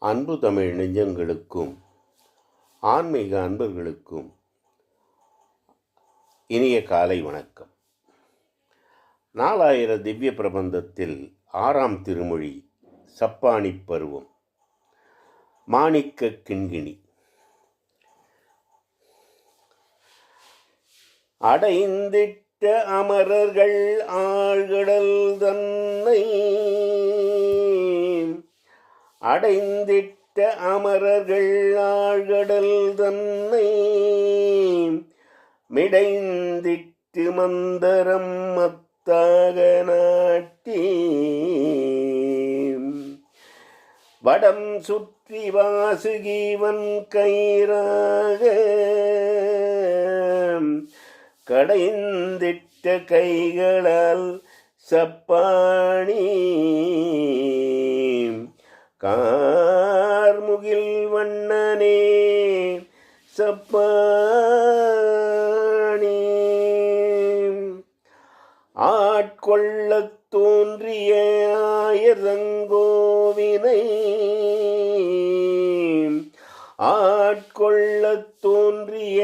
அன்பு தமிழ் நெஞ்சங்களுக்கும் ஆன்மீக அன்பர்களுக்கும் இனிய காலை வணக்கம். நாலாயிர திவ்ய பிரபந்தத்தில் ஆறாம் திருமொழி சப்பானி பருவம் மாணிக்க கிண்கிணி. அடைந்திட்ட அமரர்கள் ஆழ்கடல் தன்னை அடைந்திட்ட அமரர்கள் ஆழ்கடல் தன்னை மிடைந்திட்டு மந்தரம் மத்தாக நாட்டி வடம் சுற்றி வாசுகீவன் கயிறாக கடைந்திட்ட கைகளால் சப்பாணி கார்முகில் வண்ணனே சப்பாணி ஆட்கொள்ளத் தோன்றிய ஆயரங்கோவினை ஆட்கொள்ளத் தோன்றிய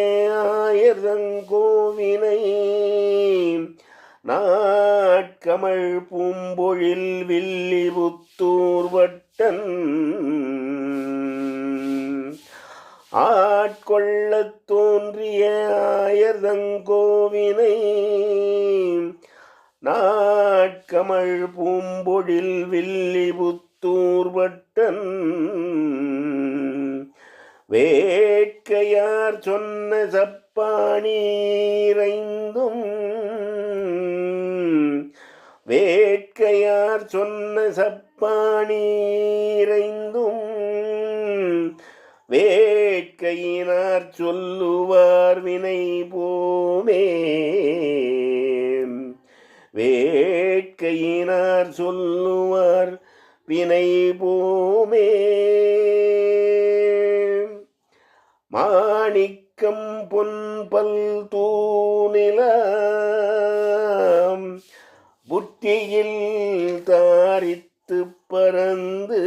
ஆயரங்கோவினை நாட்கமழ் பூம்பொழில் வில்லி புத்தூர் வட்டன் ஆட்கொள்ளத் தோன்றிய ஆயர்தங்கோவினை நாட்கமழ் பூம்பொழில் வில்லி புத்தூர் வேட்கையார் சொன்ன சப்பானீரைந்தும் வேட்கையார் சொன்ன சப்பானீரைந்தும் வேட்கையினார் சொல்லுவார் வினை போமே. வேட்கையினார் சொல்லுவார் வினை போமே. மாணிக்கம் பொன்பல் தூணிலா புத்தியில் தாரித்து பறந்து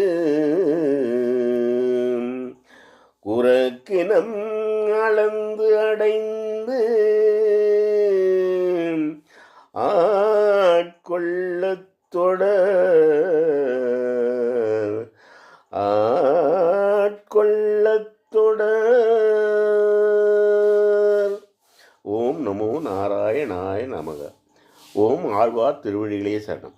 குரக்கினம் அளந்து அடைந்து ஆட்கொள்ள தொட ஆட்கொள்ளத் தொடர். ஓம் நமோ நாராயணாய நமக. ஓம் ஆழ்வார் திருவழிகளே சரணம்.